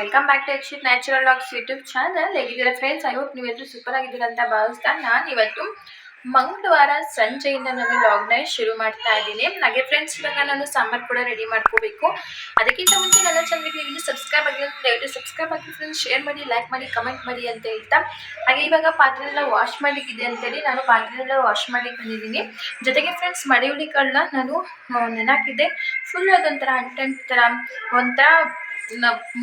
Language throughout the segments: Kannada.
Welcome back to Yakshith natural vlogs YouTube channel ಹೇಗಿದ್ದೀರಾ ಫ್ರೆಂಡ್ಸ್ ಐ ಹೋಪ್ ನೀವೆಲ್ಲರೂ ಸೂಪರ್ ಆಗಿದ್ದೀರಾ ಅಂತ ಭಾವಿಸ್ತಾ ನಾನು ಇವತ್ತು ಮಂಗಳವಾರ ಸಂಜೆಯಿಂದ ನಾನು ಲಾಗ್ನ ಶುರು ಮಾಡ್ತಾ ಇದ್ದೀನಿ. ಹಾಗೆ ಫ್ರೆಂಡ್ಸ್ ಇವಾಗ ನಾನು ಸಾಂಬಾರು ಕೂಡ ರೆಡಿ ಮಾಡ್ಕೋಬೇಕು. ಅದಕ್ಕಿಂತ ಮುಂಚೆ ನನ್ನ ಚಾನಲ್ಗೆ ನೀವು ಸಬ್ಸ್ಕ್ರೈಬ್ ಆಗಿಲ್ಲ ದಯವಿಟ್ಟು ಸಬ್ಸ್ಕ್ರೈಬ್ ಆಗಿ ಫ್ರೆಂಡ್ಸ್ ಶೇರ್ ಮಾಡಿ ಲೈಕ್ ಮಾಡಿ ಕಮೆಂಟ್ ಮಾಡಿ ಅಂತ ಹೇಳ್ತಾ. ಹಾಗೆ ಇವಾಗ ಪಾತ್ರೆ ಎಲ್ಲ ವಾಶ್ ಮಾಡಲಿಕ್ಕಿದೆ ಅಂತೇಳಿ ನಾನು ಪಾತ್ರೆ ಎಲ್ಲ ವಾಶ್ ಮಾಡ್ಲಿಕ್ಕೆ ಬಂದಿದ್ದೀನಿ. ಜೊತೆಗೆ ಫ್ರೆಂಡ್ಸ್ ಮಡಿ ಹುಳಿಗಳನ್ನ ನಾನು ನೆನಕಿದ್ದೆ. ಫುಲ್ ಅದೊಂಥರ ಅಂಟಂಟ್ ಥರ ಒಂಥರ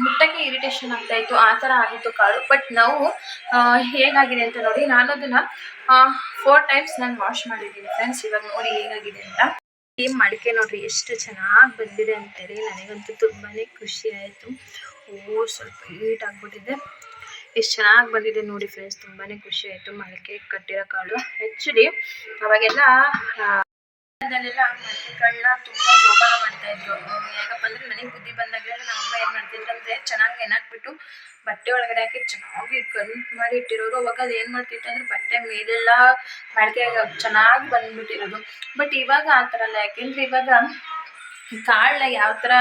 ಮುಟ್ಟಕ್ಕೆ ಇರಿಟೇಷನ್ ಆಗ್ತಾ ಇತ್ತು, ಆ ಥರ ಆಗಿತ್ತು ಕಾಳು. ಬಟ್ ನಾವು ಹೇಗಾಗಿದೆ ಅಂತ ನೋಡಿ ನಾನು ಅದನ್ನ ಫೋರ್ ಟೈಮ್ಸ್ ನಾನು ವಾಶ್ ಮಾಡಿದ್ದೀನಿ ಫ್ರೆಂಡ್ಸ್ ಇವಾಗ ನೋಡಿ ಹೇಗಾಗಿದೆ ಅಂತ. ಈ ಮಡಿಕೆ ನೋಡ್ರಿ, ಎಷ್ಟು ಚೆನ್ನಾಗಿ ಬಂದಿದೆ ಅಂತೇಳಿ ನನಗಂತೂ ತುಂಬಾ ಖುಷಿ ಆಯಿತು. ಓ, ಸ್ವಲ್ಪ ಹೀಟ್ ಆಗಿಬಿಟ್ಟಿದೆ. ಎಷ್ಟು ಚೆನ್ನಾಗಿ ಬಂದಿದೆ ನೋಡಿ ಫ್ರೆಂಡ್ಸ್ ತುಂಬಾ ಖುಷಿ ಆಯಿತು ಮಡಿಕೆ ಕಟ್ಟಿರೋ ಕಾಳು. ಆ್ಯಕ್ಚುಲಿ ಅವಾಗೆಲ್ಲ ಕಾಲದಲ್ಲೆಲ್ಲ ಮಡಿಕೆಗಳನ್ನ ತುಂಬಾ ಜೋಪಾನ ಮಾಡ್ತಾ ಇದ್ರು. ಯಾಕಪ್ಪ ಅಂದ್ರೆ ನನಗೆ ಬುದ್ಧಿ ಬಂದಾಗಲೆಲ್ಲ ನಮ್ಮ ಅಮ್ಮ ಏನ್ ಮಾಡ್ತಿದ್ರು ಅಂದ್ರೆ ಚೆನ್ನಾಗಿ ನೆನಾಕ್ಬಿಟ್ಟು ಬಟ್ಟೆ ಒಳಗಡೆ ಹಾಕಿ ಚೆನ್ನಾಗಿ ಗಂಟು ಮಾಡಿ ಇಟ್ಟಿರೋರು. ಅವಾಗ ಅದು ಏನ್ ಮಾಡ್ತಿತ್ತು ಅಂದ್ರೆ ಬಟ್ಟೆ ಮೇಲೆಲ್ಲ ಮಡಿಕೆ ಚೆನ್ನಾಗಿ ಬಂದ್ಬಿಟ್ಟಿರೋದು. ಬಟ್ ಇವಾಗ ಆ ಥರ ಅಲ್ಲ. ಯಾಕೆಂದ್ರೆ ಇವಾಗ ಕಾಳನ್ನ ಯಾವ ತರ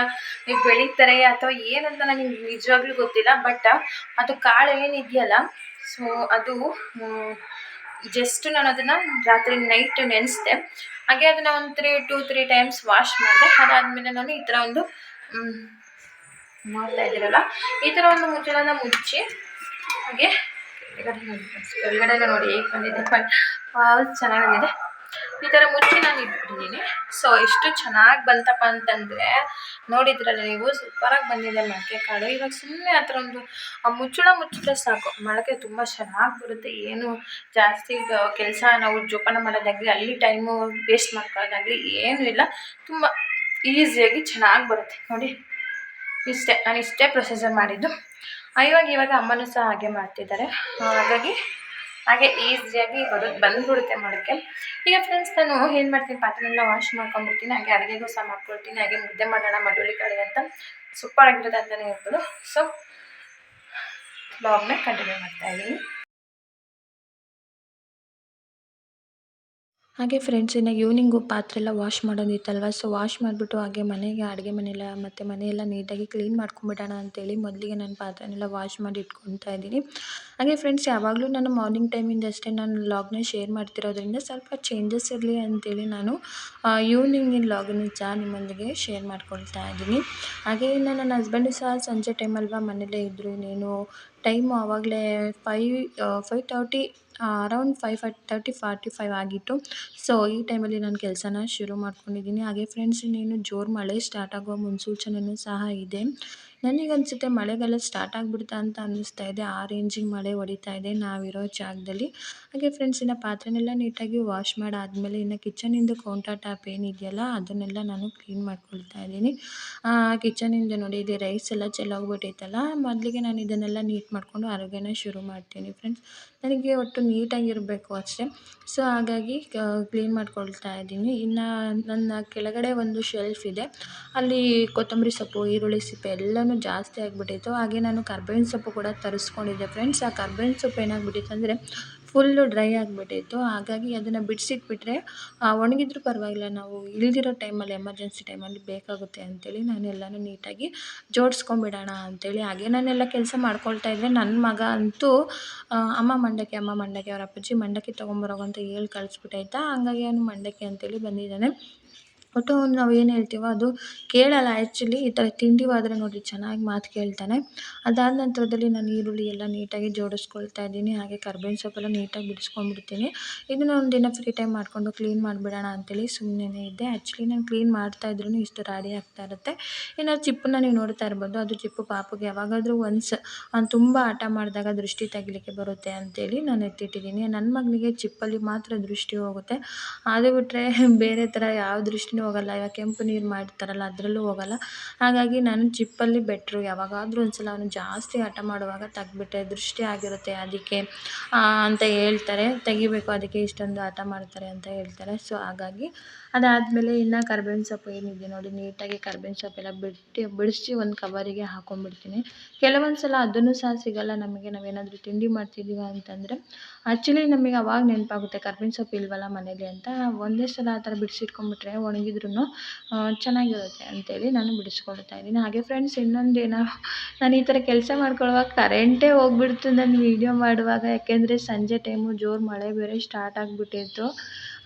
ಈಗ ಬೆಳೀತಾರೆ ಅಥವಾ ಏನಂತ ನನಗೆ ನಿಜವಾಗ್ಲೂ ಗೊತ್ತಿಲ್ಲ. ಬಟ್ ಅದು ಕಾಳು ಏನಿದೆಯಲ್ಲ ಸೊ ಅದು ಜಸ್ಟ್ ನಾನು ಅದನ್ನ ರಾತ್ರಿ ನೈಟ್ ನೆನೆಸ್ದೆ. ಹಾಗೆ ಅದನ್ನ ಒಂದು three two three times wash ಮಾಡಿದೆ. ಅದಾದ್ಮೇಲೆ ನಾನು ಈ ತರ ಒಂದು ನೋಡ್ತಾ ಇದ್ದೀರಲ್ಲ? ಈ ತರ ಒಂದು ಮುಚ್ಚಳನ ಮುಚ್ಚಿ, ಹಾಗೆ ಕೆಳಗಡೆ ನೋಡಿ ಹೇಗೆ ಬಂದಿದೆ ಬಟ್ ಚೆನ್ನಾಗಿ ಬಂದಿದೆ. ಈ ಥರ ಮುಚ್ಚಿ ನಾನು ಇಟ್ಬಿಟ್ಟಿದ್ದೀನಿ ಸೊ ಎಷ್ಟು ಚೆನ್ನಾಗಿ ಬಂತಪ್ಪ ಅಂತಂದರೆ, ನೋಡಿದ್ರಲ್ಲ ನೀವು, ಸೂಪರಾಗಿ ಬಂದಿದೆ ಮೊಳಕೆ ಕಾಳು. ಇವಾಗ ಸುಮ್ಮನೆ ಆ ಒಂದು ಮುಚ್ಚಳ ಮುಚ್ಚಿದ್ರೆ ಸಾಕು. ಮೊಳಕೆ ತುಂಬ ಚೆನ್ನಾಗಿ ಬರುತ್ತೆ. ಏನು ಜಾಸ್ತಿ ಕೆಲಸ ನಾವು ಜೋಪಾನ ಮಾಡೋದಾಗಲಿ, ಅಲ್ಲಿ ಟೈಮು ವೇಸ್ಟ್ ಮಾಡ್ಕೊಳ್ಳೋದಾಗಲಿ ಏನೂ ಇಲ್ಲ. ತುಂಬ ಈಸಿಯಾಗಿ ಚೆನ್ನಾಗಿ ಬರುತ್ತೆ. ನೋಡಿ, ಇಷ್ಟೇ, ನಾನು ಇಷ್ಟೇ ಪ್ರೊಸೆಸರ್ ಮಾಡಿದ್ದು. ಇವಾಗ ಇವಾಗ ಅಮ್ಮನೂ ಸಹ ಹಾಗೆ ಮಾಡ್ತಿದ್ದಾರೆ. ಹಾಗಾಗಿ ಹಾಗೆ ಈಸಿಯಾಗಿ ಬರೋದು ಬಂದ್ಬಿಡುತ್ತೆ ಮಾಡೋಕ್ಕೆ ಈಗ ಫ್ರೆಂಡ್ಸ್ ನಾನು ಏನು ಮಾಡ್ತೀನಿ? ಪಾತ್ರೆನೆಲ್ಲ ವಾಶ್ ಮಾಡ್ಕೊಂಡ್ಬಿಡ್ತೀನಿ. ಹಾಗೆ ಅಡುಗೆಗೂ ಸಹ ಮಾಡ್ಕೊಳ್ತೀನಿ ಹಾಗೆ ಮುದ್ದೆ ಮಾಡೋಣ ಮಡುಳಿ ಕಡೆ ಅಂತ. ಸೂಪರ್ ಆಗಿರುತ್ತೆ ಅಂತಲೇ ಹೇಳ್ಬೋದು. ಸೊ ಬ್ಲಾಗ್ನ ಕಂಟಿನ್ಯೂ ಮಾಡ್ತಾ ಇದ್ದೀನಿ. ಹಾಗೆ ಫ್ರೆಂಡ್ಸ್ ಇನ್ನು ಈವ್ನಿಂಗು ಪಾತ್ರೆ ಎಲ್ಲ ವಾಶ್ ಮಾಡೋದಿತ್ತಲ್ವ? ಸೊ ವಾಶ್ ಮಾಡಿಬಿಟ್ಟು ಹಾಗೆ ಮನೆಗೆ, ಅಡುಗೆ ಮನೆಯೆಲ್ಲ ಮತ್ತು ಮನೆಯೆಲ್ಲ ನೀಟಾಗಿ ಕ್ಲೀನ್ ಮಾಡ್ಕೊಂಬಿಡೋಣ ಅಂತೇಳಿ ಮೊದಲಿಗೆ ನಾನು ಪಾತ್ರೆನೆಲ್ಲ ವಾಶ್ ಮಾಡಿ ಇಟ್ಕೊತಾ ಇದ್ದೀನಿ. ಹಾಗೆ ಫ್ರೆಂಡ್ಸ್ ಯಾವಾಗಲೂ ನಾನು ಮಾರ್ನಿಂಗ್ ಟೈಮಿಂದ ಅಷ್ಟೇ ನಾನು ಲಾಗ್ನ ಶೇರ್ ಮಾಡ್ತಿರೋದ್ರಿಂದ ಸ್ವಲ್ಪ ಚೇಂಜಸ್ ಇರಲಿ ಅಂತೇಳಿ ನಾನು ಈವ್ನಿಂಗಿನ ಲಾಗ್ನ ಸಹ ನಿಮ್ಮೊಂದಿಗೆ ಶೇರ್ ಮಾಡ್ಕೊಳ್ತಾ ಇದ್ದೀನಿ. ಹಾಗೆ ಇನ್ನು ನನ್ನ ಹಸ್ಬೆಂಡು ಸಹ ಸಂಜೆ ಟೈಮಲ್ವ ಮನೇಲೇ ಇದ್ದರು ನೀನು ಟೈಮು ಆವಾಗಲೇ five five thirty around five five thirty forty five ಆಗಿತ್ತು. ಸೊ ಈ ಟೈಮಲ್ಲಿ ನಾನು ಕೆಲಸನ ಶುರು ಮಾಡ್ಕೊಂಡಿದ್ದೀನಿ. ಹಾಗೆ ಫ್ರೆಂಡ್ಸ್ ಇನ್ನೇನು ಜೋರು ಮಳೆ ಸ್ಟಾರ್ಟ್ ಆಗುವ ಮುನ್ಸೂಚನೆಯೂ ಸಹ ಇದೆ. ನನಗನ್ಸುತ್ತೆ ಮಳೆಗಾಲ ಸ್ಟಾರ್ಟ್ ಆಗಿಬಿಡ್ತಾ ಅಂತ ಅನ್ನಿಸ್ತಾ ಇದೆ. ಆ ರೇಂಜಿಗೆ ಮಳೆ ಹೊಡಿತಾ ಇದೆ. ನಾವಿರೋ ಜಾಗದಲ್ಲಿ ಹಾಗೆ ಫ್ರೆಂಡ್ಸ್ ಇನ್ನು ಪಾತ್ರೆನೆಲ್ಲ ನೀಟಾಗಿ ವಾಶ್ ಮಾಡಾದಮೇಲೆ ಇನ್ನು ಕಿಚನಿಂದು ಕೌಂಟರ್ ಟಾಪ್ ಏನಿದೆಯಲ್ಲ, ಅದನ್ನೆಲ್ಲ ನಾನು ಕ್ಲೀನ್ ಮಾಡ್ಕೊಳ್ತಾ ಇದ್ದೀನಿ. ಕಿಚನಿಂದ ನೋಡಿ, ಇದು ರೈಸ್ ಎಲ್ಲ ಚೆಲ್ಲೋಗ್ಬಿಟ್ಟೈತಲ್ಲ ಮೊದಲಿಗೆ ನಾನು ಇದನ್ನೆಲ್ಲ ನೀಟ್ ಮಾಡಿಕೊಂಡು ಅಡುಗೆನ ಶುರು ಮಾಡ್ತೀನಿ ಫ್ರೆಂಡ್ಸ್ ನನಗೆ ಒಟ್ಟು ನೀಟಾಗಿರಬೇಕು ಅಷ್ಟೇ. ಸೊ ಹಾಗಾಗಿ ಕ್ಲೀನ್ ಮಾಡ್ಕೊಳ್ತಾ ಇದ್ದೀನಿ. ಇನ್ನು ನನ್ನ ಕೆಳಗಡೆ ಒಂದು ಶೆಲ್ಫ್ ಇದೆ. ಅಲ್ಲಿ ಕೊತ್ತಂಬರಿ ಸೊಪ್ಪು, ಈರುಳ್ಳಿ ಸಿಪ್ಪೆ ಎಲ್ಲನೂ ಜಾಸ್ತಿ ಆಗಿಬಿಟ್ಟಿತ್ತು. ಹಾಗೆ ನಾನು ಕರ್ಬೇವಿನ ಸೊಪ್ಪು ಕೂಡ ತರಿಸ್ಕೊಂಡಿದ್ದೆ ಫ್ರೆಂಡ್ಸ್ ಆ ಕರ್ಬೇವಿನ ಸೊಪ್ಪು ಏನಾಗ್ಬಿಟ್ಟಿತ್ತು ಅಂದರೆ ಫುಲ್ಲು ಡ್ರೈ ಆಗಿಬಿಟ್ಟಿತ್ತು. ಹಾಗಾಗಿ ಅದನ್ನು ಬಿಡಿಸಿಟ್ಬಿಟ್ರೆ ಒಣಗಿದ್ರೂ ಪರವಾಗಿಲ್ಲ. ನಾವು ಇಲ್ದಿರೋ ಟೈಮಲ್ಲಿ ಎಮರ್ಜೆನ್ಸಿ ಟೈಮಲ್ಲಿ ಬೇಕಾಗುತ್ತೆ ಅಂಥೇಳಿ ನಾನು ಎಲ್ಲನೂ ನೀಟಾಗಿ ಜೋಡಿಸ್ಕೊಂಬಿಡೋಣ ಅಂಥೇಳಿ ಹಾಗೆ ನಾನೆಲ್ಲ ಕೆಲಸ ಮಾಡ್ಕೊಳ್ತಾ ಇದ್ದರೆ ನನ್ನ ಮಗ ಅಂತೂ ಅಮ್ಮ ಮಂಡಕ್ಕಿ ಅಮ್ಮ ಮಂಡಕ್ಕಿ, ಅವರ ಅಪ್ಪಾಜಿ ಮಂಡಕ್ಕಿ ತೊಗೊಂಬರೋಗು ಅಂತ ಹೇಳಿ ಕಳಿಸ್ಬಿಟ್ಟಾಯ್ತಾ ಹಂಗಾಗಿ ಅವನು ಮಂಡಕ್ಕಿ ಅಂತೇಳಿ ಬಂದಿದ್ದಾನೆ. ಒಟ್ಟು ನಾವು ಏನು ಹೇಳ್ತೀವೋ ಅದು ಕೇಳಲ್ಲ. ಆ್ಯಕ್ಚುಲಿ ಈ ಥರ ತಿಂಡಿವಾದರೆ ನೋಡಿ ಚೆನ್ನಾಗಿ ಮಾತು ಕೇಳ್ತಾನೆ. ಅದಾದ ನಂತರದಲ್ಲಿ ನಾನು ಈರುಳ್ಳಿ ಎಲ್ಲ ನೀಟಾಗಿ ಜೋಡಿಸ್ಕೊಳ್ತಾ ಇದ್ದೀನಿ. ಹಾಗೆ ಕರ್ಬೇವಿನ ಸೊಪ್ಪೆಲ್ಲ ನೀಟಾಗಿ ಬಿಡಿಸ್ಕೊಂಡ್ಬಿಡ್ತೀನಿ. ಇದನ್ನು ಒಂದು ದಿನ ಫ್ರೀ ಟೈಮ್ ಮಾಡಿಕೊಂಡು ಕ್ಲೀನ್ ಮಾಡಿಬಿಡೋಣ ಅಂತೇಳಿ ಸುಮ್ಮನೆ ಇದ್ದೆ. ಆ್ಯಕ್ಚುಲಿ ನಾನು ಕ್ಲೀನ್ ಮಾಡ್ತಾ ಇದ್ರೂ ಇಷ್ಟು ರಾಡಿ ಆಗ್ತಾ ಇರುತ್ತೆ. ಇನ್ನು ಚಿಪ್ಪನ್ನ ನೀವು ನೋಡ್ತಾ ಇರ್ಬೋದು. ಅದು ಚಿಪ್ಪು ಪಾಪುಗೆ ಯಾವಾಗಾದರೂ ಒನ್ಸ್ ಅವ್ನು ತುಂಬ ಆಟ ಮಾಡಿದಾಗ ದೃಷ್ಟಿ ತೆಗಿಲಿಕ್ಕೆ ಬರುತ್ತೆ ಅಂತೇಳಿ ನಾನು ಎತ್ತಿಟ್ಟಿದ್ದೀನಿ. ನನ್ನ ಮಗನಿಗೆ ಚಿಪ್ಪಲ್ಲಿ ಮಾತ್ರ ದೃಷ್ಟಿ ಹೋಗುತ್ತೆ. ಅದು ಬಿಟ್ಟರೆ ಬೇರೆ ಥರ ಯಾವ ದೃಷ್ಟಿನೂ ಹೋಗಲ್ಲ, ಇವಾಗ ಕೆಂಪು ನೀರು ಮಾಡ್ತಾರಲ್ಲ ಅದರಲ್ಲೂ ಹೋಗಲ್ಲ. ಹಾಗಾಗಿ ನಾನು ಚಿಪ್ಪಲ್ಲಿ ಬೆಟ್ರು, ಯಾವಾಗಾದರೂ ಒಂದು ಸಲ ಅವನು ಜಾಸ್ತಿ ಹಠ ಮಾಡುವಾಗ ತೆಗ್ದ್ಬಿಟ್ಟೆ ದೃಷ್ಟಿ ಆಗಿರುತ್ತೆ ಅದಕ್ಕೆ ಅಂತ ಹೇಳ್ತಾರೆ. ತೆಗಿಬೇಕು, ಅದಕ್ಕೆ ಇಷ್ಟೊಂದು ಹಠ ಮಾಡ್ತಾರೆ ಅಂತ ಹೇಳ್ತಾರೆ. ಸೊ, ಹಾಗಾಗಿ ಅದಾದಮೇಲೆ ಇನ್ನು ಕರ್ಬೇವಿನ ಸೊಪ್ಪು ಏನಿದೆ ನೋಡಿ, ನೀಟಾಗಿ ಕರ್ಬೇವಿನ ಸೊಪ್ಪೆಲ್ಲ ಬಿಟ್ಟು, ಬಿಡಿಸಿ ಒಂದು ಕವರಿಗೆ ಹಾಕೊಂಡ್ಬಿಡ್ತೀನಿ. ಕೆಲವೊಂದು ಸಲ ಅದನ್ನು ಸಹ ಸಿಗಲ್ಲ ನಮಗೆ. ನಾವೇನಾದರೂ ತಿಂಡಿ ಮಾಡ್ತಿದ್ದೀವಿ ಅಂತಂದರೆ ಆ್ಯಕ್ಚುಲಿ ನಮಗೆ ಅವಾಗ ನೆನಪಾಗುತ್ತೆ ಕರ್ಬೇವಿನ ಸೊಪ್ಪು ಇಲ್ವಲ್ಲ ಮನೇಲಿ ಅಂತ. ಒಂದೇ ಸಲ ಆ ಥರ ಬಿಡಿಸಿಟ್ಕೊಂಡ್ಬಿಟ್ರೆ ಒಣಗಿದ್ರೂ ಚೆನ್ನಾಗಿರುತ್ತೆ ಅಂತೇಳಿ ನಾನು ಬಿಡಿಸ್ಕೊಳ್ತಾ ಇದ್ದೀನಿ. ಹಾಗೆ ಫ್ರೆಂಡ್ಸ್ ಇನ್ನೊಂದು ಏನೋ, ನಾನು ಈ ಥರ ಕೆಲಸ ಮಾಡ್ಕೊಳ್ಳುವಾಗ ಕರೆಂಟೇ ಹೋಗ್ಬಿಡ್ತು ನಾನು ವೀಡಿಯೋ ಮಾಡುವಾಗ. ಯಾಕೆಂದರೆ ಸಂಜೆ ಟೈಮು ಜೋರು ಮಳೆ ಬೇರೆ ಸ್ಟಾರ್ಟ್ ಆಗಿಬಿಟ್ಟಿತ್ತು.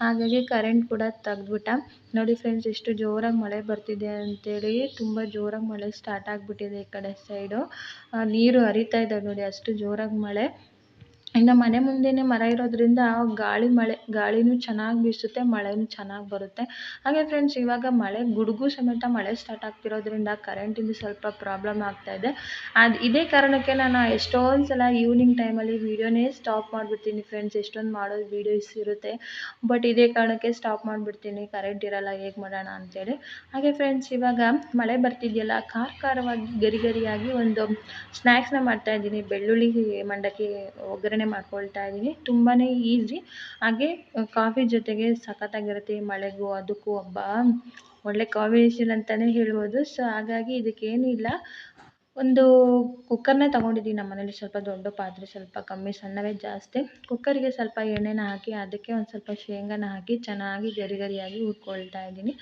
ಹಾಗಾಗಿ ಕರೆಂಟ್ ಕೂಡ ತೆಗ್ದ್ಬಿಟ್ಟ. ನೋಡಿ ಫ್ರೆಂಡ್ಸ್ ಎಷ್ಟು ಜೋರಾಗಿ ಮಳೆ ಬರ್ತಿದೆ ಅಂತೇಳಿ ತುಂಬ ಜೋರಾಗಿ ಮಳೆ ಸ್ಟಾರ್ಟ್ ಆಗಿಬಿಟ್ಟಿದೆ ಈ ಕಡೆ ಸೈಡು ನೀರು ಹರಿತಾ ಇದ್ದಾವೆ ನೋಡಿ, ಅಷ್ಟು ಜೋರಾಗಿ ಮಳೆ. ಇನ್ನು ಮನೆ ಮುಂದೆಯೇ ಮರ ಇರೋದ್ರಿಂದ ಗಾಳಿ ಮಳೆ, ಗಾಳಿನೂ ಚೆನ್ನಾಗಿ ಬೀಸುತ್ತೆ ಮಳೆಯೂ ಚೆನ್ನಾಗಿ ಬರುತ್ತೆ. ಹಾಗೆ ಫ್ರೆಂಡ್ಸ್ ಇವಾಗ ಮಳೆ, ಗುಡುಗು ಸಮೇತ ಮಳೆ ಸ್ಟಾರ್ಟ್ ಆಗ್ತಿರೋದ್ರಿಂದ ಕರೆಂಟಿಂದು ಸ್ವಲ್ಪ ಪ್ರಾಬ್ಲಮ್ ಆಗ್ತಾಯಿದೆ ಅದು ಇದೇ ಕಾರಣಕ್ಕೆ ನಾನು ಎಷ್ಟೊಂದು ಸಲ ಈವ್ನಿಂಗ್ ಟೈಮಲ್ಲಿ ವೀಡಿಯೋನೇ ಸ್ಟಾಪ್ ಮಾಡಿಬಿಡ್ತೀನಿ ಫ್ರೆಂಡ್ಸ್ ಎಷ್ಟೊಂದು ಮಾಡೋದು ವೀಡಿಯೋಸ್ ಇರುತ್ತೆ. ಬಟ್ ಇದೇ ಕಾರಣಕ್ಕೆ ಸ್ಟಾಪ್ ಮಾಡಿಬಿಡ್ತೀನಿ ಕರೆಂಟ್ ಇರಲ್ಲ, ಹೇಗೆ ಮಾಡೋಣ ಅಂತೇಳಿ. ಹಾಗೆ ಫ್ರೆಂಡ್ಸ್ ಇವಾಗ ಮಳೆ ಬರ್ತಿದೆಯಲ್ಲ ಖಾರ ಖಾರವಾಗಿ ಗರಿ ಗರಿಯಾಗಿ ಒಂದು ಸ್ನ್ಯಾಕ್ಸ್ನ ಮಾಡ್ತಾಯಿದ್ದೀನಿ ಬೆಳ್ಳುಳ್ಳಿ ಮಂಡಕ್ಕಿ, ಒಗ್ಗರಣೆ ಮಾಡ್ಕೊಳ್ತಾ ಇದ್ದೀನಿ ತುಂಬಾ ಈಸಿ ಹಾಗೆ ಕಾಫಿ ಜೊತೆಗೆ ಸಖತ್ತಾಗಿರುತ್ತೆ ಮಳೆಗೂ ಅದಕ್ಕೂ ಹಬ್ಬ. ಒಳ್ಳೆ ಕಾಂಬಿನೇಷನ್ ಅಂತಲೇ ಹೇಳ್ಬೋದು. ಸೊ ಹಾಗಾಗಿ ಇದಕ್ಕೇನಿಲ್ಲ ಒಂದು ಕುಕ್ಕರ್ನ ತೊಗೊಂಡಿದ್ದೀನಿ ನಮ್ಮ ಮನೇಲಿ. ಸ್ವಲ್ಪ ದೊಡ್ಡ ಪಾತ್ರೆ, ಸ್ವಲ್ಪ ಕಮ್ಮಿ, ಸಣ್ಣವೇ ಜಾಸ್ತಿ. ಕುಕ್ಕರಿಗೆ ಸ್ವಲ್ಪ ಎಣ್ಣೆನ ಹಾಕಿ, ಅದಕ್ಕೆ ಒಂದು ಸ್ವಲ್ಪ ಶೇಂಗಾನ ಹಾಕಿ ಚೆನ್ನಾಗಿ ಗರಿ ಗರಿಯಾಗಿ ಹುರ್ಕೊಳ್ತಾ ಇದ್ದೀನಿ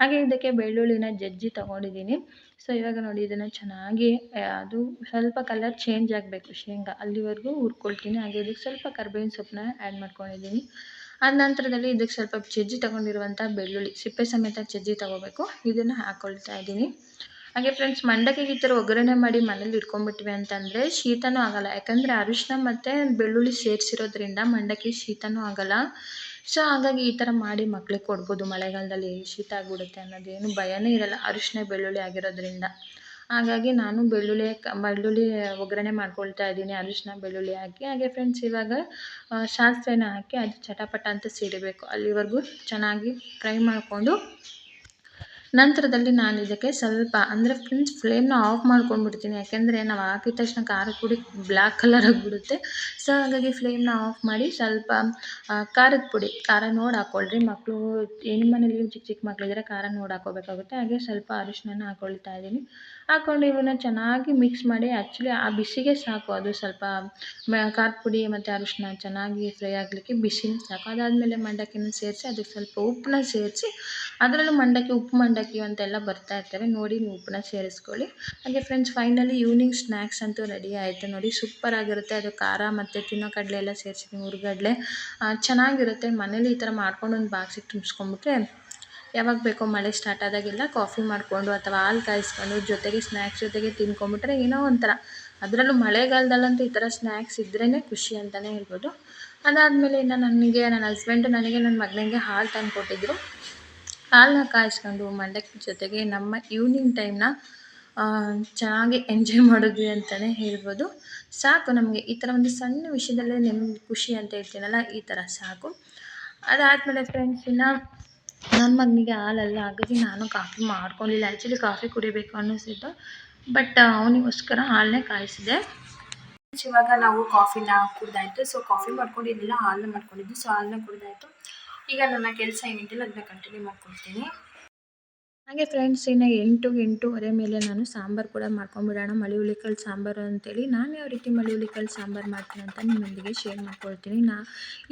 ಹಾಗೆ ಇದಕ್ಕೆ ಬೆಳ್ಳುಳ್ಳಿನ ಜಜ್ಜಿ ತೊಗೊಂಡಿದ್ದೀನಿ ಸೊ ಇವಾಗ ನೋಡಿ, ಇದನ್ನು ಚೆನ್ನಾಗಿ ಅದು ಸ್ವಲ್ಪ ಕಲರ್ ಚೇಂಜ್ ಆಗಬೇಕು ಶೇಂಗಾ. ಅಲ್ಲಿವರೆಗೂ ಹುರ್ಕೊಳ್ತೀನಿ. ಹಾಗೆ ಇದಕ್ಕೆ ಸ್ವಲ್ಪ ಕರ್ಬೇವಿನ ಸೊಪ್ಪನ್ನ ಆ್ಯಡ್ ಮಾಡ್ಕೊಂಡಿದ್ದೀನಿ. ಆ ನಂತರದಲ್ಲಿ ಇದಕ್ಕೆ ಸ್ವಲ್ಪ ಜಜ್ಜಿ ತೊಗೊಂಡಿರುವಂಥ ಬೆಳ್ಳುಳ್ಳಿ, ಸಿಪ್ಪೆ ಸಮೇತ ಜಜ್ಜಿ ತೊಗೋಬೇಕು. ಇದನ್ನು ಹಾಕ್ಕೊಳ್ತಾ ಇದ್ದೀನಿ. ಹಾಗೆ ಫ್ರೆಂಡ್ಸ್ ಮಂಡಕ್ಕಿಗೆ ಈ ಥರ ಒಗ್ಗರಣೆ ಮಾಡಿ ಮನೇಲಿ ಇಟ್ಕೊಂಡ್ಬಿಟ್ವಿ ಅಂತಂದರೆ ಶೀತನೂ ಆಗೋಲ್ಲ. ಯಾಕಂದರೆ ಅರಿಶಿನ ಮತ್ತು ಬೆಳ್ಳುಳ್ಳಿ ಸೇರಿಸಿರೋದ್ರಿಂದ ಮಂಡಕ್ಕಿ ಶೀತನೂ ಆಗೋಲ್ಲ. ಸೊ ಹಾಗಾಗಿ ಈ ಥರ ಮಾಡಿ ಮಕ್ಳಿಗೆ ಕೊಡ್ಬೋದು, ಮಳೆಗಾಲದಲ್ಲಿ ಶೀತ ಆಗಿಬಿಡುತ್ತೆ ಅನ್ನೋದೇನು ಭಯನೇ ಇರಲ್ಲ ಅರಿಶಿನ ಬೆಳ್ಳುಳ್ಳಿ ಆಗಿರೋದ್ರಿಂದ. ಹಾಗಾಗಿ ನಾನು ಬೆಳ್ಳುಳ್ಳಿ ಬೆಳ್ಳುಳ್ಳಿ ಒಗ್ಗರಣೆ ಮಾಡ್ಕೊಳ್ತಾ ಇದ್ದೀನಿ ಅರಿಶಿನ ಬೆಳ್ಳುಳ್ಳಿ ಹಾಕಿ. ಹಾಗೆ ಫ್ರೆಂಡ್ಸ್ ಇವಾಗ ಸಾಸಿವೆನ ಹಾಕಿ ಅದು ಚಟಪಟ ಅಂತ ಸಿಡಿಬೇಕು. ಅಲ್ಲಿವರೆಗೂ ಚೆನ್ನಾಗಿ ಫ್ರೈ ಮಾಡಿಕೊಂಡು ನಂತರದಲ್ಲಿ ನಾನು ಇದಕ್ಕೆ ಸ್ವಲ್ಪ, ಅಂದರೆ ಫ್ರೆಂಡ್ಸ್ ಫ್ಲೇಮ್ನ ಆಫ್ ಮಾಡ್ಕೊಂಡ್ಬಿಡ್ತೀನಿ. ಯಾಕೆಂದರೆ ನಾವು ಹಾಕಿದ ತಕ್ಷಣ ಖಾರ ಪುಡಿ ಬ್ಲ್ಯಾಕ್ ಕಲರ್ ಆಗಿಬಿಡುತ್ತೆ. ಸೊ ಹಾಗಾಗಿ ಫ್ಲೇಮ್ನ ಆಫ್ ಮಾಡಿ ಸ್ವಲ್ಪ ಖಾರದ ಪುಡಿ, ಖಾರ ನೋಡಿ ಹಾಕ್ಕೊಳ್ರಿ ಮಕ್ಕಳು ಏನು ಮನೇಲಿ ಚಿಕ್ಕ ಚಿಕ್ಕ ಮಕ್ಕಳಿದ್ರೆ ಖಾರ ನೋಡಿ ಹಾಕೋಬೇಕಾಗುತ್ತೆ. ಹಾಗೆ ಸ್ವಲ್ಪ ಅರಿಶಿನ ಹಾಕೊಳ್ತಾ ಇದ್ದೀನಿ. ಹಾಕ್ಕೊಂಡು ಇವನ್ನ ಚೆನ್ನಾಗಿ ಮಿಕ್ಸ್ ಮಾಡಿ ಆ್ಯಕ್ಚುಲಿ ಆ ಬಿಸಿಗೆ ಸಾಕು. ಅದು ಸ್ವಲ್ಪ ಖಾರದ ಪುಡಿ ಮತ್ತು ಅರಿಶಿನ ಚೆನ್ನಾಗಿ ಫ್ರೈ ಆಗಲಿಕ್ಕೆ ಬಿಸಿನೇ ಸಾಕು. ಅದಾದಮೇಲೆ ಮಂಡಕ್ಕಿನ ಸೇರಿಸಿ ಅದಕ್ಕೆ ಸ್ವಲ್ಪ ಉಪ್ಪನ್ನ ಸೇರಿಸಿ ಅದರಲ್ಲೂ ಮಂಡಕ್ಕಿ, ಉಪ್ಪು ಮಂಡಕ್ಕಿ ಅಂತೆಲ್ಲ ಬರ್ತಾ ಇರ್ತವೆ. ನೋಡಿ ನೀವು ಉಪ್ಪನ್ನ ಸೇರಿಸ್ಕೊಳ್ಳಿ. ಹಾಗೆ ಫ್ರೆಂಡ್ಸ್ ಫೈನಲಿ ಈವ್ನಿಂಗ್ ಸ್ನ್ಯಾಕ್ಸ್ ಅಂತೂ ರೆಡಿ ಆಯಿತು. ನೋಡಿ ಸೂಪರ್ ಆಗಿರುತ್ತೆ. ಅದು ಖಾರ ಮತ್ತು ತಿನ್ನೋ ಕಡಲೆ ಎಲ್ಲ ಸೇರಿಸಿ ಹುರ್ಗಡ್ಲೆ ಚೆನ್ನಾಗಿರುತ್ತೆ. ಮನೇಲಿ ಈ ಥರ ಮಾಡ್ಕೊಂಡು ಒಂದು ಬಾಕ್ಸಿಗೆ ತುಂಬಿಸ್ಕೊಂಬಿಟ್ರೆ ಯಾವಾಗ ಬೇಕೋ ಮಳೆ ಸ್ಟಾರ್ಟ್ ಆದಾಗೆಲ್ಲ ಕಾಫಿ ಮಾಡಿಕೊಂಡು ಅಥವಾ ಹಾಲು ಕಾಯಿಸ್ಕೊಂಡು ಜೊತೆಗೆ ಸ್ನ್ಯಾಕ್ಸ್ ಜೊತೆಗೆ ತಿನ್ಕೊಂಬಿಟ್ರೆ ಏನೋ ಒಂಥರ. ಅದರಲ್ಲೂ ಮಳೆಗಾಲದಲ್ಲಂತೂ ಈ ಥರ ಸ್ನ್ಯಾಕ್ಸ್ ಇದ್ರೇ ಖುಷಿ ಅಂತಲೇ ಹೇಳ್ಬೋದು. ಅದಾದಮೇಲೆ ಇನ್ನು ನನಗೆ, ನನ್ನ ಹಸ್ಬೆಂಡು ನನಗೆ, ನನ್ನ ಮಗನಿಗೆ ಹಾಲು ತಂದು ಕೊಟ್ಟಿದ್ದರು ಹಾಲನ್ನ ಕಾಯಿಸ್ಕೊಂಡು ಮಂಡಕ್ಕಿ ಜೊತೆಗೆ ನಮ್ಮ ಈವ್ನಿಂಗ್ ಟೈಮ್ನ ಚೆನ್ನಾಗಿ ಎಂಜಾಯ್ ಮಾಡಿದ್ವಿ ಅಂತಲೇ ಹೇಳ್ಬೋದು. ಸಾಕು ನಮಗೆ, ಈ ಥರ ಒಂದು ಸಣ್ಣ ವಿಷಯದಲ್ಲೇ ನಿಮ್ಗೆ ಖುಷಿ ಅಂತ ಹೇಳ್ತೀನಲ್ಲ, ಈ ಥರ ಸಾಕು. ಅದಾದಮೇಲೆ ಫ್ರೆಂಡ್ಸ್ ಇನ್ನು ನನ್ನ ಮಗನಿಗೆ ಹಾಲೆಲ್ಲ ಆಗಿದೆ ನಾನು ಕಾಫಿ ಮಾಡ್ಕೊಂಡಿಲ್ಲ. ಆ್ಯಕ್ಚುಲಿ ಕಾಫಿ ಕುಡಿಬೇಕು ಅನ್ನಿಸಿತ್ತು. ಬಟ್ ಅವನಿಗೋಸ್ಕರ ಹಾಲನ್ನೇ ಕಾಯಿಸಿದೆ. ಇವಾಗ ನಾವು ಕಾಫಿನ ಕುಡ್ದಾಯಿತು ಸೊ ಕಾಫಿ ಮಾಡ್ಕೊಂಡಿದ್ದಿಲ್ಲ, ಹಾಲನ್ನ ಮಾಡ್ಕೊಂಡಿದ್ದು. ಸೊ ಹಾಲನ್ನ ಕುಡ್ದಾಯಿತು ಈಗ ನನ್ನ ಕೆಲಸ ಏನಿದ್ದಿಲ್ಲ ಅದನ್ನ ಕಂಟಿನ್ಯೂ ಮಾಡ್ಕೊಳ್ತೀನಿ ಹಾಗೆ ಫ್ರೆಂಡ್ಸ್ ಇನ್ನು ಎಂಟು ಎಂಟೂವರೆ ಮೇಲೆ ನಾನು ಸಾಂಬಾರು ಕೂಡ ಮಾಡ್ಕೊಂಬಿಡೋಣ. ಮಳಿ ಹುಳಿಕಾಳು ಸಾಂಬಾರು ಅಂತೇಳಿ ನಾನು ಯಾವ ರೀತಿ ಮಳಿ ಹುಳಿಕಲ್ ಸಾಂಬಾರು ಮಾಡ್ತೀನಿ ಅಂತ ನಿಮ್ಮೊಂದಿಗೆ ಶೇರ್ ಮಾಡ್ಕೊಳ್ತೀನಿ. ನಾ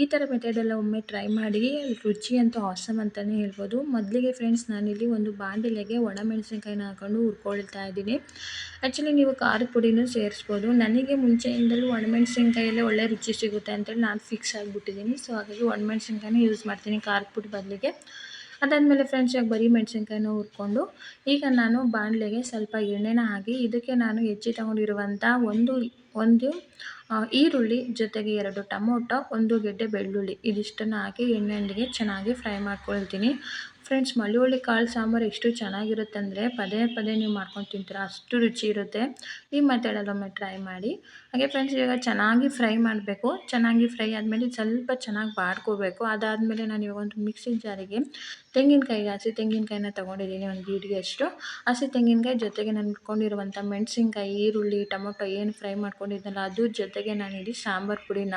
ಈ ಥರ ಮೆಥಡೆಲ್ಲ ಒಮ್ಮೆ ಟ್ರೈ ಮಾಡಿ ರುಚಿ ಅಂತೂ ಆಸಮ್ ಅಂತಲೇ ಹೇಳ್ಬೋದು. ಮೊದಲಿಗೆ ಫ್ರೆಂಡ್ಸ್ ನಾನಿಲ್ಲಿ ಒಂದು ಬಾಂಡಿಲೆಗೆ ಒಣಮೆಣಸಿನ್ಕಾಯಿನ ಹಾಕೊಂಡು ಹುರ್ಕೊಳ್ತಾ ಇದ್ದೀನಿ. ಆ್ಯಕ್ಚುಲಿ ನೀವು ಖಾರದ ಪುಡಿನೂ ಸೇರಿಸ್ಬೋದು. ನನಗೆ ಮುಂಚೆಯಿಂದಲೂ ಒಣಮೆಣಸಿನ್ಕಾಯಲ್ಲೇ ಒಳ್ಳೆ ರುಚಿ ಸಿಗುತ್ತೆ ಅಂತೇಳಿ ನಾನು ಫಿಕ್ಸ್ ಆಗಿಬಿಟ್ಟಿದ್ದೀನಿ. ಸೊ ಹಾಗಾಗಿ ಒಣಮೆಣ್ಸಿನ್ಕಾಯಿನೇ ಯೂಸ್ ಮಾಡ್ತೀನಿ ಖಾರದ ಪುಡಿ ಬದಲಿಗೆ. ಅದಾದಮೇಲೆ ಫ್ರೆಂಡ್ಸ್ ಈಗ ಬರೀ ಮೆಣಸಿನ್ಕಾಯಿನ ಹುರ್ಕೊಂಡು, ಈಗ ನಾನು ಬಾಣಲೆಗೆ ಸ್ವಲ್ಪ ಎಣ್ಣೆನ ಹಾಕಿ, ಇದಕ್ಕೆ ನಾನು ಹೆಚ್ಚಿ ತಗೊಂಡಿರುವಂಥ ಒಂದು ಒಂದು ಈರುಳ್ಳಿ ಜೊತೆಗೆ ಎರಡು ಟೊಮೊಟೊ, ಒಂದು ಗೆಡ್ಡೆ ಬೆಳ್ಳುಳ್ಳಿ, ಇದಿಷ್ಟನ್ನು ಹಾಕಿ ಎಣ್ಣೆಯೊಂದಿಗೆ ಚೆನ್ನಾಗಿ ಫ್ರೈ ಮಾಡ್ಕೊಳ್ತೀನಿ. ಫ್ರೆಂಡ್ಸ್ ಮಳ್ಳುಳ್ಳಿ ಕಾಳು ಸಾಂಬಾರು ಎಷ್ಟು ಚೆನ್ನಾಗಿರುತ್ತೆ ಅಂದರೆ ಪದೇ ಪದೇ ನೀವು ಮಾಡ್ಕೊಂಡು ತಿಂತೀರ, ಅಷ್ಟು ರುಚಿ ಇರುತ್ತೆ. ಈ ಮೆಥಡಲ್ಲೊಮ್ಮೆ ಟ್ರೈ ಮಾಡಿ. ಹಾಗೆ ಫ್ರೆಂಡ್ಸ್ ಇವಾಗ ಚೆನ್ನಾಗಿ ಫ್ರೈ ಮಾಡಬೇಕು. ಚೆನ್ನಾಗಿ ಫ್ರೈ ಆದಮೇಲೆ ಸ್ವಲ್ಪ ಚೆನ್ನಾಗಿ ಬಾಡ್ಕೋಬೇಕು. ಅದಾದಮೇಲೆ ನಾನು ಇವಾಗ ಒಂದು ಮಿಕ್ಸಿ ಜಾರಿಗೆ ತೆಂಗಿನಕಾಯಿ ಹಸಿ ತೆಂಗಿನಕಾಯಿನ ತೊಗೊಂಡಿದ್ದೀನಿ, ಒಂದು ಅಷ್ಟು. ಹಸಿ ತೆಂಗಿನಕಾಯಿ ಜೊತೆಗೆ ನಾನು ಇಟ್ಕೊಂಡಿರುವಂಥ ಮೆಣಸಿನ್ಕಾಯಿ, ಈರುಳ್ಳಿ, ಟೊಮೊಟೊ ಏನು ಫ್ರೈ ಮಾಡ್ಕೊಂಡಿದ್ದೆನಲ್ಲ ಅದ್ರ ಜೊತೆಗೆ ನಾನು ಇಲ್ಲಿ ಸಾಂಬಾರು ಪುಡಿನ.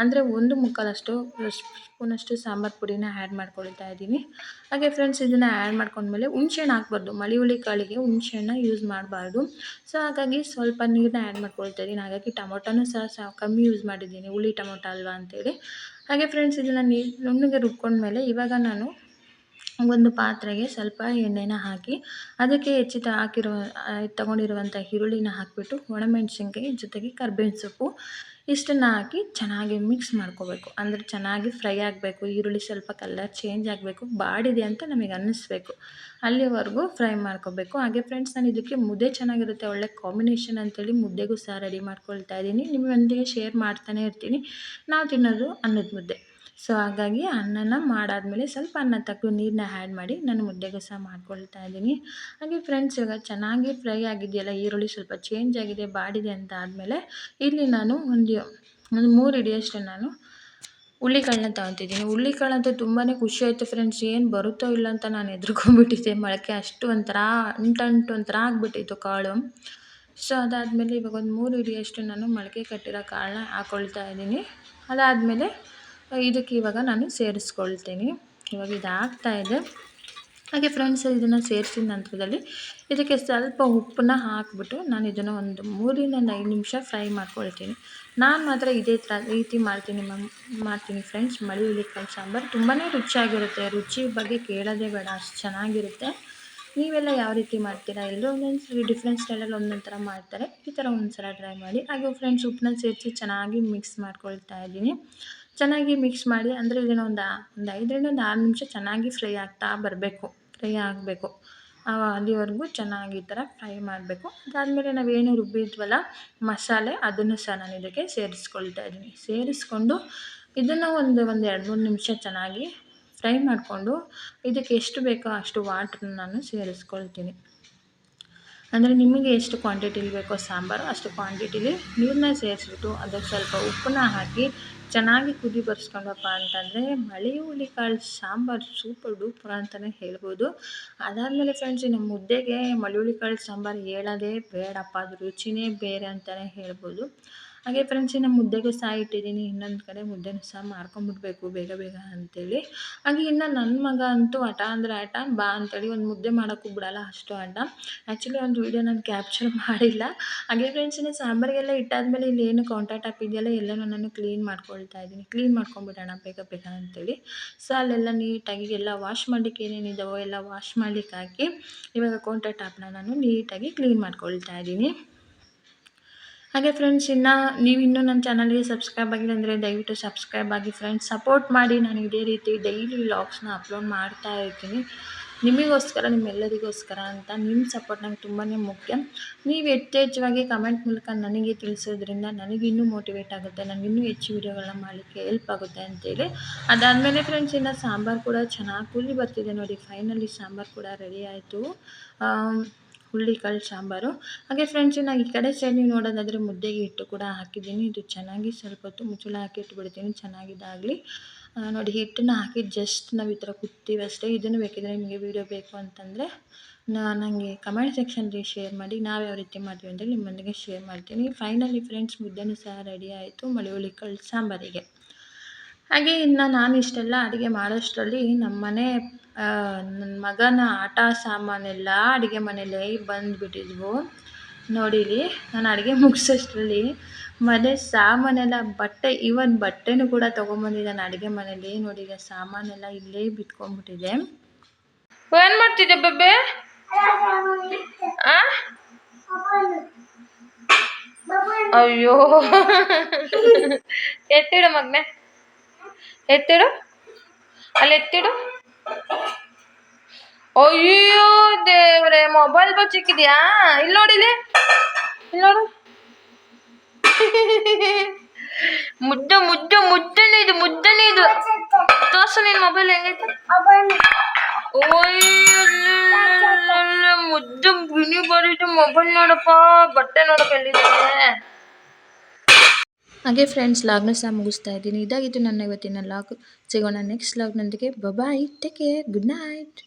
ಅಂದರೆ ಒಂದು ಮುಕ್ಕಾಲಷ್ಟು ಸ್ಪೂನಷ್ಟು ಸಾಂಬಾರು ಪುಡಿನ ಆ್ಯಡ್ ಮಾಡ್ಕೊಳ್ತಾ ಇದ್ದೀನಿ. ಹಾಗೆ ಹಾಗೆ ಫ್ರೆಂಡ್ಸ್ ಇದನ್ನು ಆ್ಯಡ್ ಮಾಡ್ಕೊಂಡ್ಮೇಲೆ ಹುಣ್ಸೆಹಣ್ಣು ಹಾಕ್ಬಾರ್ದು. ಮಳಿ ಹುಳಿ ಕಾಳಿಗೆ ಹುಣ್ಸೆಹಣ್ಣು ಯೂಸ್ ಮಾಡಬಾರ್ದು. ಸೊ ಹಾಗಾಗಿ ಸ್ವಲ್ಪ ನೀರನ್ನ ಆ್ಯಡ್ ಮಾಡ್ಕೊಳ್ತಾ ಇದ್ದೀನಿ. ಹಾಗಾಗಿ ಟೊಮೊಟೊನೂ ಸಹ ಸಹ ಕಮ್ಮಿ ಯೂಸ್ ಮಾಡಿದ್ದೀನಿ. ಹುಳಿ ಟೊಮೊಟೊ ಅಲ್ವಾ ಅಂತೇಳಿ. ಹಾಗೆ ಫ್ರೆಂಡ್ಸ್ ಇದನ್ನು ನೀರು ನುಣ್ಣಗೆ ರುಬ್ಕೊಂಡ್ಮೇಲೆ ಇವಾಗ ನಾನು ಒಂದು ಪಾತ್ರೆಗೆ ಸ್ವಲ್ಪ ಎಣ್ಣೆನ ಹಾಕಿ ಅದಕ್ಕೆ ಹೆಚ್ಚಿ ಹಾಕಿರೋ ತಗೊಂಡಿರುವಂಥ ಈರುಳ್ಳಿನ ಹಾಕಿಬಿಟ್ಟು ಒಣಮೆಣಸಿನ್ಕಾಯಿ ಜೊತೆಗೆ ಕರ್ಬೇವಿನ ಸೊಪ್ಪು ಇಷ್ಟನ್ನು ಹಾಕಿ ಚೆನ್ನಾಗಿ ಮಿಕ್ಸ್ ಮಾಡ್ಕೋಬೇಕು. ಅಂದರೆ ಚೆನ್ನಾಗಿ ಫ್ರೈ ಆಗಬೇಕು, ಈರುಳ್ಳಿ ಸ್ವಲ್ಪ ಕಲರ್ ಚೇಂಜ್ ಆಗಬೇಕು, ಬಾಡಿದೆ ಅಂತ ನಮಗೆ ಅನ್ನಿಸ್ಬೇಕು. ಅಲ್ಲಿವರೆಗೂ ಫ್ರೈ ಮಾಡ್ಕೋಬೇಕು. ಹಾಗೆ ಫ್ರೆಂಡ್ಸ್ ನಾನು ಇದಕ್ಕೆ ಮುದ್ದೆ ಚೆನ್ನಾಗಿರುತ್ತೆ, ಒಳ್ಳೆ ಕಾಂಬಿನೇಷನ್ ಅಂತೇಳಿ ಮುದ್ದೆಗೂ ಸಹ ರೆಡಿ ಮಾಡ್ಕೊಳ್ತಾ ಇದ್ದೀನಿ ನಿಮ್ಮೊಂದಿಗೆ ಶೇರ್ ಮಾಡ್ತಾನೆ ಇರ್ತೀನಿ. ನಾವು ತಿನ್ನೋದು ಅನ್ನದ ಮುದ್ದೆ. ಸೊ ಹಾಗಾಗಿ ಅನ್ನನ ಮಾಡಾದಮೇಲೆ ಸ್ವಲ್ಪ ಅನ್ನ ತಕ್ಕ ನೀರನ್ನ ಆ್ಯಡ್ ಮಾಡಿ ನಾನು ಮುದ್ದೆಗೆ ಸಹ ಮಾಡ್ಕೊಳ್ತಾ ಇದ್ದೀನಿ. ಹಾಗೆ ಫ್ರೆಂಡ್ಸ್ ಇವಾಗ ಚೆನ್ನಾಗಿ ಫ್ರೈ ಆಗಿದೆಯಲ್ಲ, ಈರುಳ್ಳಿ ಸ್ವಲ್ಪ ಚೇಂಜ್ ಆಗಿದೆ, ಬಾಡಿದೆ ಅಂತ ಆದಮೇಲೆ ಇಲ್ಲಿ ನಾನು ಒಂದು ಒಂದು ಮೂರು ಹಿಡಿಯಷ್ಟು ನಾನು ಹುಳ್ಳಿಕಾಳನ್ನ ತಗೊತಿದ್ದೀನಿ. ಹುಳ್ಳಿಕಾಳಂತೂ ತುಂಬಾ ಖುಷಿ ಆಯಿತು ಫ್ರೆಂಡ್ಸ್ ಏನು ಬರುತ್ತೋ ಇಲ್ಲ ಅಂತ ನಾನು ಹೆದ್ರ್ಕೊಂಡ್ಬಿಟ್ಟಿದ್ದೆ. ಮೊಳಕೆ ಅಷ್ಟು ಒಂಥರ ಅಂಟಂಟು ಒಂಥರ ಆಗಿಬಿಟ್ಟಿತ್ತು ಕಾಳು. ಸೊ ಅದಾದಮೇಲೆ ಇವಾಗ ಒಂದು ಮೂರು ಹಿಡಿಯಷ್ಟು ನಾನು ಮೊಳಕೆ ಕಟ್ಟಿರೋ ಕಾಳನ್ನ ಹಾಕ್ಕೊಳ್ತಾ ಇದ್ದೀನಿ. ಅದಾದಮೇಲೆ ಇದಕ್ಕೆ ಇವಾಗ ನಾನು ಸೇರಿಸ್ಕೊಳ್ತೀನಿ. ಇವಾಗ ಇದು ಇದೆ. ಹಾಗೆ ಫ್ರೆಂಡ್ಸ್ ಇದನ್ನು ಸೇರಿಸಿದ ನಂತರದಲ್ಲಿ ಇದಕ್ಕೆ ಸ್ವಲ್ಪ ಉಪ್ಪನ್ನ ಹಾಕಿಬಿಟ್ಟು ನಾನು ಇದನ್ನು ಒಂದು ಮೂರಿಂದ ಐದು ನಿಮಿಷ ಫ್ರೈ ಮಾಡ್ಕೊಳ್ತೀನಿ. ನಾನು ಮಾತ್ರ ಇದೇ ಥರ ರೀತಿ ಮಾಡ್ತೀನಿ ಮ್ಯಾಮ್. ಮಾಡ್ತೀನಿ ಫ್ರೆಂಡ್ಸ್ ಮಳಿ ಹುಳಿಕಾಳು ಸಾಂಬಾರು ತುಂಬಾ ರುಚಿಯಾಗಿರುತ್ತೆ. ರುಚಿ ಬಗ್ಗೆ ಕೇಳೋದೇ ಬೇಡ, ಅಷ್ಟು ಚೆನ್ನಾಗಿರುತ್ತೆ. ನೀವೆಲ್ಲ ಯಾವ ರೀತಿ ಮಾಡ್ತೀರಾ? ಎಲ್ಲರೂ ಒಂದೊಂದು ಡಿಫ್ರೆಂಟ್ ಸ್ಟೈಲಲ್ಲಿ ಒಂದೊಂದು ಥರ ಮಾಡ್ತಾರೆ. ಈ ಥರ ಒಂದು ಸಲ ಟ್ರೈ ಮಾಡಿ. ಹಾಗೆ ಫ್ರೆಂಡ್ಸ್ ಉಪ್ಪನ್ನ ಸೇರಿಸಿ ಚೆನ್ನಾಗಿ ಮಿಕ್ಸ್ ಮಾಡ್ಕೊಳ್ತಾ ಇದ್ದೀನಿ. ಚೆನ್ನಾಗಿ ಮಿಕ್ಸ್ ಮಾಡಿ ಅಂದರೆ ಇದನ್ನು ಒಂದು ಒಂದು ಐದರಿಂದ ಒಂದು ಆರು ನಿಮಿಷ ಚೆನ್ನಾಗಿ ಫ್ರೈ ಆಗ್ತಾ ಬರಬೇಕು ಫ್ರೈ ಆಗಬೇಕು. ಅಲ್ಲಿವರೆಗೂ ಚೆನ್ನಾಗಿ ಈ ಥರ ಫ್ರೈ ಮಾಡಬೇಕು. ಅದಾದಮೇಲೆ ನಾವೇನು ರುಬ್ಬಿದ್ವಲ್ಲ ಮಸಾಲೆ ಅದನ್ನು ಸಹ ನಾನು ಇದಕ್ಕೆ ಸೇರಿಸ್ಕೊಳ್ತಾ ಇದ್ದೀನಿ. ಸೇರಿಸ್ಕೊಂಡು ಇದನ್ನು ಒಂದು ಒಂದು ಎರಡು ಮೂರು ನಿಮಿಷ ಚೆನ್ನಾಗಿ ಫ್ರೈ ಮಾಡಿಕೊಂಡು ಇದಕ್ಕೆ ಎಷ್ಟು ಬೇಕೋ ಅಷ್ಟು ವಾಟ್ರನ್ನ ನಾನು ಸೇರಿಸ್ಕೊಳ್ತೀನಿ. ಅಂದರೆ ನಿಮಗೆ ಎಷ್ಟು ಕ್ವಾಂಟಿಟಿಲಿ ಬೇಕೋ ಸಾಂಬಾರು, ಅಷ್ಟು ಕ್ವಾಂಟಿಟಿಲಿ ನೀರನ್ನ ಸೇರಿಸ್ಬಿಟ್ಟು ಅದಕ್ಕೆ ಸ್ವಲ್ಪ ಉಪ್ಪನ್ನ ಹಾಕಿ ಚೆನ್ನಾಗಿ ಕುದಿ ಬರ್ಸ್ಕೊಂಡಪ್ಪ ಅಂತಂದರೆ ಮಳೆ ಹುಳಿಕಾಳು ಸಾಂಬಾರು ಸೂಪರ್ ಡೂಪರ್ ಅಂತಲೇ ಹೇಳ್ಬೋದು. ಅದಾದಮೇಲೆ ಫ್ರೆಂಡ್ಸ್ ಇನ್ನು ಮುದ್ದೆಗೆ ಮಳೆ ಹುಳಿಕಾಳು ಸಾಂಬಾರು ಹೇಳೋದೇ ಬೇಡಪ್ಪ, ಅದು ರುಚಿಯೇ ಬೇರೆ ಅಂತಲೇ ಹೇಳ್ಬೋದು. ಹಾಗೆ ಫ್ರೆಂಡ್ಸ್ ಇನ್ನು ಮುದ್ದೆಗೆ ಸಹ ಇಟ್ಟಿದ್ದೀನಿ. ಇನ್ನೊಂದು ಕಡೆ ಮುದ್ದೆನೂ ಸಹ ಮಾಡ್ಕೊಂಬಿಡ್ಬೇಕು ಬೇಗ ಬೇಗ ಅಂತೇಳಿ. ಹಾಗೆ ಇನ್ನು ನನ್ನ ಮಗ ಅಂತೂ ಹಠ ಅಂದರೆ ಹಠ, ಬಾ ಅಂತೇಳಿ ಒಂದು ಮುದ್ದೆ ಮಾಡೋಕ್ಕೂ ಬಿಡಲ್ಲ ಅಷ್ಟು ಹಠ. ಆ್ಯಕ್ಚುಲಿ ಒಂದು ವೀಡಿಯೋ ನಾನು ಕ್ಯಾಪ್ಚರ್ ಮಾಡಿಲ್ಲ. ಹಾಗೆ ಫ್ರೆಂಡ್ಸ್ ಇನ್ನು ಸಾಂಬಾರಿಗೆಲ್ಲ ಇಟ್ಟಾದಮೇಲೆ ಇಲ್ಲಿ ಏನು ಕಾಂಟ್ಯಾಕ್ಟ್ ಆಪ್ ಇದೆಯಲ್ಲ, ಎಲ್ಲನೂ ನಾನು ಕ್ಲೀನ್ ಮಾಡ್ಕೊಳ್ತಾ ಇದ್ದೀನಿ. ಕ್ಲೀನ್ ಮಾಡ್ಕೊಂಬಿಡೋಣ, ಬೇಗ ಬೇಗ ಅಂತೇಳಿ. ಸೊ ಅಲ್ಲೆಲ್ಲ ನೀಟಾಗಿ ಎಲ್ಲ ವಾಶ್ ಮಾಡಲಿಕ್ಕೆ ಏನೇನಿದ್ದಾವೋ ಎಲ್ಲ ವಾಶ್ ಮಾಡ್ಲಿಕ್ಕೆ ಹಾಕಿ ಇವಾಗ ಕಾಂಟ್ಯಾಕ್ಟ್ ಆ್ಯಪ್ನ ನಾನು ನೀಟಾಗಿ ಕ್ಲೀನ್ ಮಾಡ್ಕೊಳ್ತಾ ಇದ್ದೀನಿ. ಹಾಗೆ ಫ್ರೆಂಡ್ಸ್ ಇನ್ನು ನೀವು ಇನ್ನೂ ನನ್ನ ಚಾನಲ್ಗೆ ಸಬ್ಸ್ಕ್ರೈಬ್ ಆಗಿಲ್ಲ ಅಂದರೆ ದಯವಿಟ್ಟು ಸಬ್ಸ್ಕ್ರೈಬ್ ಆಗಿ ಫ್ರೆಂಡ್ಸ್ ಸಪೋರ್ಟ್ ಮಾಡಿ. ನಾನು ಇದೇ ರೀತಿ ಡೈಲಿ ವ್ಲಾಗ್ಸ್ನ ಅಪ್ಲೋಡ್ ಮಾಡ್ತಾ ಇರ್ತೀನಿ. ನಿಮಗೋಸ್ಕರ ನಿಮ್ಮೆಲ್ಲರಿಗೋಸ್ಕರ ಅಂತ ನಿಮ್ಮ ಸಪೋರ್ಟ್ ನಂಗೆ ತುಂಬಾ ಮುಖ್ಯ. ನೀವು ಯಥೇಚ್ಛವಾಗಿ ಕಮೆಂಟ್ ಮೂಲಕ ನನಗೆ ತಿಳಿಸೋದ್ರಿಂದ ನನಗಿನ್ನೂ ಮೋಟಿವೇಟ್ ಆಗುತ್ತೆ. ನನಗೆ ಇನ್ನೂ ಹೆಚ್ಚು ವೀಡಿಯೋಗಳನ್ನ ಮಾಡಲಿಕ್ಕೆ ಹೆಲ್ಪ್ ಆಗುತ್ತೆ ಅಂತೇಳಿ. ಅದಾದಮೇಲೆ ಫ್ರೆಂಡ್ಸ್ ಇನ್ನು ಸಾಂಬಾರು ಕೂಡ ಚೆನ್ನಾಗಿ ಕೂಲಿ ಬರ್ತಿದೆ ನೋಡಿ. ಫೈನಲಿ ಸಾಂಬಾರು ಕೂಡ ರೆಡಿ ಆಯಿತು. ಹುಳ್ಳಿಕಾಳು ಸಾಂಬಾರು. ಹಾಗೆ ಫ್ರೆಂಡ್ಸ್ ನಾನು ಈ ಕಡೆ ಸೈಡ್ ನೀವು ನೋಡೋದಾದರೆ ಮುದ್ದೆಗೆ ಹಿಟ್ಟು ಕೂಡ ಹಾಕಿದ್ದೀನಿ. ಇದು ಚೆನ್ನಾಗಿ ಸ್ವಲ್ಪ ಹೊತ್ತು ಮುಚ್ಚಳ ಹಾಕಿ ಇಟ್ಬಿಡ್ತೀನಿ. ಚೆನ್ನಾಗಿದ್ದಾಗಲಿ ನೋಡಿ, ಹಿಟ್ಟನ್ನ ಹಾಕಿ ಜಸ್ಟ್ ನಾವು ಈ ಥರ ಕುತ್ತೀವಿ ಅಷ್ಟೇ. ಇದನ್ನು ಬೇಕಿದ್ರೆ ನಿಮಗೆ ವೀಡಿಯೋ ಬೇಕು ಅಂತಂದರೆ ನನಗೆ ಕಮೆಂಟ್ ಸೆಕ್ಷನ್ಗೆ ಶೇರ್ ಮಾಡಿ, ನಾವು ಯಾವ ರೀತಿ ಮಾಡ್ತೀವಿ ಅಂದರೆ ನಿಮ್ಮೊಂದಿಗೆ ಶೇರ್ ಮಾಡ್ತೀನಿ. ಫೈನಲಿ ಫ್ರೆಂಡ್ಸ್ ಮುದ್ದೆನೂ ಸಹ ರೆಡಿ ಆಯಿತು ಮಳೆ ಹುಳಿ ಸಾಂಬಾರಿಗೆ. ಹಾಗೆ ಇನ್ನು ನಾನು ಇಷ್ಟೆಲ್ಲ ಅಡುಗೆ ಮಾಡೋಷ್ಟರಲ್ಲಿ ನಮ್ಮ ಮನೆ ನನ್ನ ಮಗನ ಆಟ ಸಾಮಾನೆಲ್ಲ ಅಡುಗೆ ಮನೆಯಲ್ಲೇ ಬಂದುಬಿಟ್ಟಿದ್ವು. ನೋಡಿಲಿ, ನಾನು ಅಡುಗೆ ಮುಗಿಸೋಷ್ಟರಲ್ಲಿ ಮನೆ ಸಾಮಾನೆಲ್ಲ ಬಟ್ಟೆ ಇವನ್ ಬಟ್ಟೆನೂ ಕೂಡ ನಾನು ಅಡುಗೆ ಮನೇಲಿ. ನೋಡಿ ಈಗ ಸಾಮಾನೆಲ್ಲ ಇಲ್ಲೇ ಬಿಟ್ಕೊಂಡ್ಬಿಟ್ಟಿದೆ ಏನು ಮಾಡ್ತಿದ್ದೆ ಬಬ್ಬೆ? ಅಯ್ಯೋ. ಎತ್ತಿಡು ಮಗ್ನೆ. ಎತ್ತಿಡು? ಅಲ್ಲಿ ಎತ್ತಿಡು? ಅಯ್ಯೋ ದೇವ್ರೆ ಮೊಬೈಲ್ ಬಚ್ಚಿಕ್ಕಿದ್ಯಾ? ಇಲ್ಲಿ ನೋಡಿಲಿ ಇಲ್ಲಿ. ನೋಡು. ಮುದ್ದು ಮುದ್ದು, ಮುದ್ದನೇ ಇದು ಮುದ್ದನೇ ಇದು. ತೋರ್ಸು ನಿನ್ ಮೊಬೈಲ್ ಹೆಂಗೈತೆ. ಮುದ್ದು ಬಿನಿ ಬರೀತು ಮೊಬೈಲ್ ನೋಡಪ್ಪ ಬಟ್ಟೆ ನೋಡಪ್ಪ ಎಲ್ಲಿದೆ ಹಾಗೆ ಫ್ರೆಂಡ್ಸ್ ಲಾಗ್ನ ಸಹ ಮುಗಿಸ್ತಾ ಇದ್ದೀನಿ. ಇದಾಗಿತ್ತು ನನ್ನ ಇವತ್ತಿನ ಲಾಗ್ ಸಿಗೋಣ next ಲಾಗ್ನೊಂದಿಗೆ bye bye take care good night